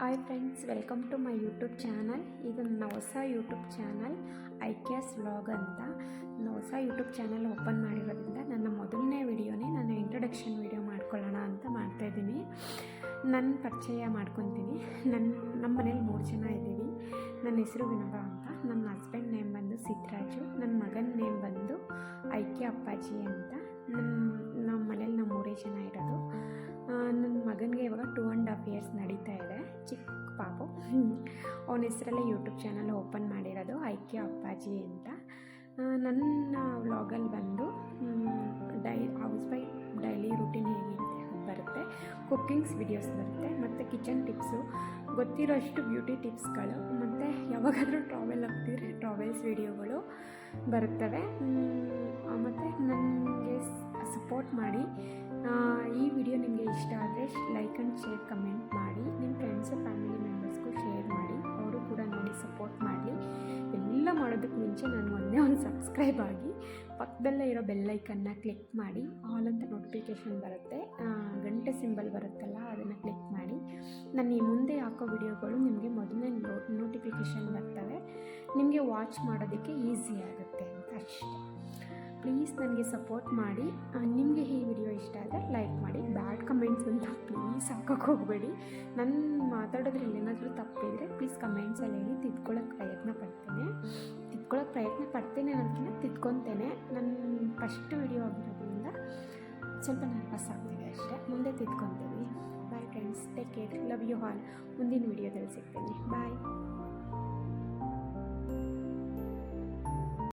Hi friends welcome to my YouTube channel ಇದು ನನ್ನ ಹೊಸ ಯೂಟ್ಯೂಬ್ ಚಾನಲ್ ಐಕ್ಯಾಸ್ ವ್ಲಾಗ್ ಅಂತ. ನನ್ನ ಹೊಸ ಯೂಟ್ಯೂಬ್ ಚಾನಲ್ ಓಪನ್ ಮಾಡಿರೋದ್ರಿಂದ ನನ್ನ ಮೊದಲನೇ ವಿಡಿಯೋನೇ ನಾನು ಇಂಟ್ರೊಡಕ್ಷನ್ ವಿಡಿಯೋ ಮಾಡ್ಕೊಳ್ಳೋಣ ಅಂತ ಮಾಡ್ತಾಯಿದ್ದೀನಿ ನನ್ನ ಪರಿಚಯ ಮಾಡ್ಕೊತೀನಿ. ನನ್ನ ನಮ್ಮ ಮನೇಲಿ ಮೂರು ಜನ ಇದ್ದೀವಿ. ನನ್ನ ಹೆಸರು ವಿನೋದ ಅಂತ. ನನ್ನ ಹಸ್ಬೆಂಡ್ ನೇಮ್ ಬಂದು ಸಿದ್ದರಾಜು ನನ್ನ ಮಗನ ನೇಮ್ ಬಂದು ಐಕ್ಯ ಅಪ್ಪಾಜಿ ಅಂತ. ನಮ್ಮ ಹಾಫ್ ಇಯರ್ಸ್ ನಡೀತಾ ಇದೆ. ಚಿಕ್ಕ ಪಾಪು. ಅವನ ಹೆಸರಲ್ಲೇ ಯೂಟ್ಯೂಬ್ ಚಾನಲ್ ಓಪನ್ ಮಾಡಿರೋದು ಐಕ್ಯ ಅಪ್ಪಾಜಿ ಅಂತ. ನನ್ನ ವ್ಲಾಗಲ್ಲಿ ಬಂದು ಡೈ ಹೌಸ್ ವೈಫ್ ಡೈಲಿ ರೂಟೀನ್ ಹೇಗಿರುತ್ತೆ ಬರುತ್ತೆ. ಕುಕ್ಕಿಂಗ್ಸ್ ವಿಡಿಯೋಸ್ ಬರುತ್ತೆ. ಮತ್ತು ಕಿಚನ್ ಟಿಪ್ಸು ಗೊತ್ತಿರೋಷ್ಟು ಬ್ಯೂಟಿ ಟಿಪ್ಸ್ಗಳು ಮತ್ತು ಯಾವಾಗಾದರೂ ಟ್ರಾವೆಲ್ ಆಗ್ತಿದ್ರೆ ಟ್ರಾವೆಲ್ಸ್ ವಿಡಿಯೋಗಳು ಬರುತ್ತವೆ. ಮತ್ತು ನನಗೆ ಸಪೋರ್ಟ್ ಮಾಡಿ. ಈ ವಿಡಿಯೋ ನಿಮಗೆ ಇಷ್ಟ ಆ್ಯಂಡ್ ಶೇರ್ ಕಮೆಂಟ್ ಮಾಡಿ ನಿಮ್ಮ ಫ್ರೆಂಡ್ಸು ಫ್ಯಾಮಿಲಿ ಮೆಂಬರ್ಸ್ಗೂ ಶೇರ್ ಮಾಡಿ, ಅವರು ಕೂಡ ನೋಡಿ ಸಪೋರ್ಟ್ ಮಾಡಲಿ. ಎಲ್ಲ ಮಾಡೋದಕ್ಕೆ ಮುಂಚೆ ನಾನು ಒಂದೇ ಒಂದು ಸಬ್ಸ್ಕ್ರೈಬ್ ಆಗಿ, ಪಕ್ಕದಲ್ಲೇ ಇರೋ ಬೆಲ್ಲೈಕನ್ನ ಕ್ಲಿಕ್ ಮಾಡಿ ಆಲ್ ಅಂತ ನೋಟಿಫಿಕೇಷನ್ ಬರುತ್ತೆ. ಗಂಟೆ ಸಿಂಬಲ್ ಬರುತ್ತಲ್ಲ, ಅದನ್ನು ಕ್ಲಿಕ್ ಮಾಡಿ. ನಾನು ಈ ಮುಂದೆ ಹಾಕೋ ವಿಡಿಯೋಗಳು ನಿಮಗೆ ಮೊದಲನೇ ನೋಟಿಫಿಕೇಷನ್ ಬರ್ತವೆ. ನಿಮಗೆ ವಾಚ್ ಮಾಡೋದಕ್ಕೆ ಈಸಿ ಆಗುತ್ತೆ ಅಂತ ಅಷ್ಟೇ. ಪ್ಲೀಸ್ ನನಗೆ ಸಪೋರ್ಟ್ ಮಾಡಿ. ನಿಮಗೆ ಈ ವಿಡಿಯೋ ಇಷ್ಟ ಆದರೆ ಲೈಕ್ ಪ್ಲೀಸ್ ಹಾಕೋಕ್ಕೆ ಹೋಗಬೇಡಿ. ನನ್ನ ಮಾತಾಡೋದ್ರಲ್ಲಿ ಏನಾದರೂ ತಪ್ಪಿದ್ರೆ ಪ್ಲೀಸ್ ಕಮೆಂಟ್ಸಲ್ಲಿ ಹೇಳಿ ತಿದ್ಕೊಳ್ಳೋಕೆ ಪ್ರಯತ್ನ ಪಡ್ತೇನೆ. ತಿದ್ಕೊಳ್ಳೋಕೆ ಪ್ರಯತ್ನ ಪಡ್ತೇನೆ ಅನ್ನೋದಕ್ಕಿಂತ ತಿದ್ಕೊತೇನೆ. ನನ್ನ ಫಸ್ಟ್ ವಿಡಿಯೋ ಆಗಿರೋದ್ರಿಂದ ಸ್ವಲ್ಪ ನರ್ವಸ್ ಆಗ್ತಿದೆ ಅಷ್ಟೇ. ಮುಂದೆ ತಿದ್ಕೊತೀನಿ bye friends take care love you all ಮುಂದಿನ ವಿಡಿಯೋದಲ್ಲಿ ಸಿಗ್ತೀನಿ. ಬಾಯ್